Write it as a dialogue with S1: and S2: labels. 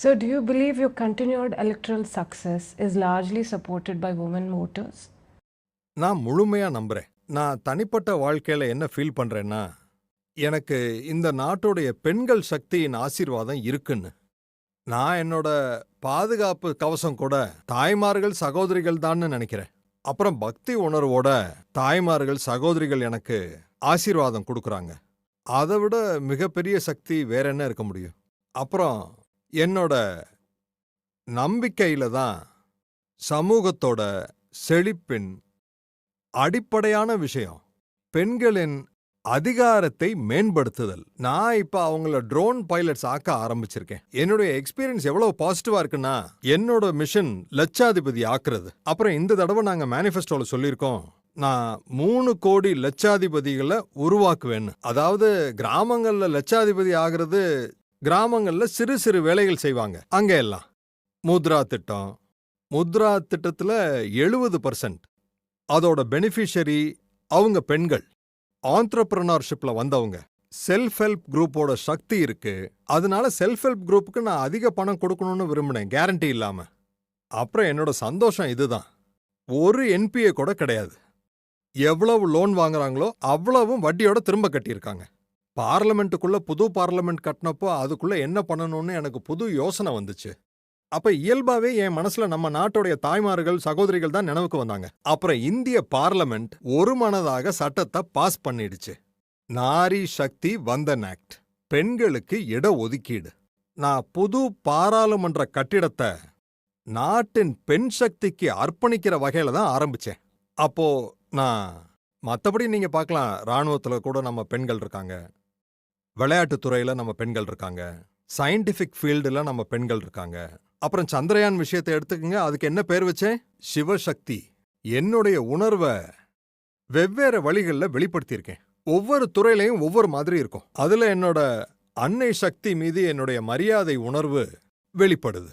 S1: So, do you believe your continued electoral success is largely supported by women voters?
S2: நான் முழுமையா நம்புறேன். நான் தனிப்பட்ட வாழ்க்கையில என்ன ஃபீல் பண்றேன்னா எனக்கு இந்த நாட்டுடைய பெண்கள் சக்தியின் ஆசீர்வாதம் இருக்குன்னு. நான் என்னோட பாதுகாப்பு கவசம் கூட தாய்மார்கள் சகோதரிகள் தான்னு நினைக்கிறேன். அப்புறம் பக்தி உணர்வோட தாய்மார்கள் சகோதரிகள் எனக்கு ஆசீர்வாதம் கொடுக்குறாங்க. அதை விட மிகப்பெரிய சக்தி வேற என்ன இருக்க முடியும்? அப்புறம் என்னோட நம்பிக்கையில தான் சமூகத்தோட செழிப்பின் அடிப்படையான விஷயம். பெண்களின் அதிகாரத்தை மேம்படுத்துதல். நான் இப்ப அவங்கள ட்ரோன் பைலட்ஸ் ஆக்க ஆரம்பிச்சிருக்கேன். என்னுடைய எக்ஸ்பீரியன்ஸ் எவ்வளவு பாசிட்டிவா இருக்குன்னா என்னோட மிஷன் லட்சாதிபதி ஆக்குறது. அப்புறம் இந்த தடவை நாங்க மேனிஃபெஸ்டோல சொல்லியிருக்கோம் நான் மூணு கோடி லட்சாதிபதிகளை உருவாக்குவேன்னு. அதாவது கிராமங்கள்ல லட்சாதிபதி ஆகிறது கிராமங்கள்ல சிறு சிறு வேலைகள் செய்வாங்க. அங்க எல்லாம். முத்ரா திட்டம். முத்ரா திட்டத்துல எழுபது பர்சன்ட் அதோட பெனிஃபிஷரி அவங்க பெண்கள். ஆண்டர்பிரனர்ஷிப்ல வந்தவங்க. செல்ஃப் ஹெல்ப் குரூப்போட சக்தி இருக்கு. அதனால செல்ஃப் ஹெல்ப் குரூப்புக்கு நான் அதிக பணம் கொடுக்கணும்னு விரும்பினேன். கேரண்டி இல்லாம. அப்புறம் என்னோட சந்தோஷம் இதுதான். ஒரு என்பிஏ கூட கிடையாது. எவ்வளவு லோன் வாங்குறாங்களோ அவ்வளவும் வட்டியோட திரும்ப கட்டியிருக்காங்க. பார்லமெண்ட்டுக்குள்ள புது பார்லமெண்ட் கட்டினப்போ அதுக்குள்ள என்ன பண்ணணும்னு எனக்கு புது யோசனை வந்துச்சு. அப்ப இயல்பாவே என் மனசுல நம்ம நாட்டுடைய தாய்மார்கள் சகோதரிகள் தான் நினைவுக்கு வந்தாங்க. அப்புறம் இந்திய பார்லமெண்ட் ஒரு மனதாக சட்டத்தை பாஸ் பண்ணிடுச்சு. நாரி சக்தி வந்தன் ஆக்ட். பெண்களுக்கு இட ஒதுக்கீடு. நான் புது பாராளுமன்ற கட்டிடத்தை நாட்டின் பெண் சக்திக்கு அர்ப்பணிக்கிற வகையில தான் ஆரம்பிச்சேன். அப்போ நான் மத்தபடி நீங்க பார்க்கலாம் ராணுவத்துல கூட நம்ம பெண்கள் இருக்காங்க. விளையாட்டு துறையில நம்ம பெண்கள் இருக்காங்க. சயின்டிஃபிக் ஃபீல்டுல நம்ம பெண்கள் இருக்காங்க. அப்புறம் சந்திரயான் விஷயத்தை எடுத்துக்கங்க. அதுக்கு என்ன பேர் வச்சேன்? சிவசக்தி. என்னுடைய உணர்வை வெவ்வேறு வழிகளில் வெளிப்படுத்தியிருக்கேன். ஒவ்வொரு துறையிலையும் ஒவ்வொரு மாதிரி இருக்கும். அதுல என்னோட அன்னை சக்தி மீது என்னுடைய மரியாதை உணர்வு வெளிப்படுது.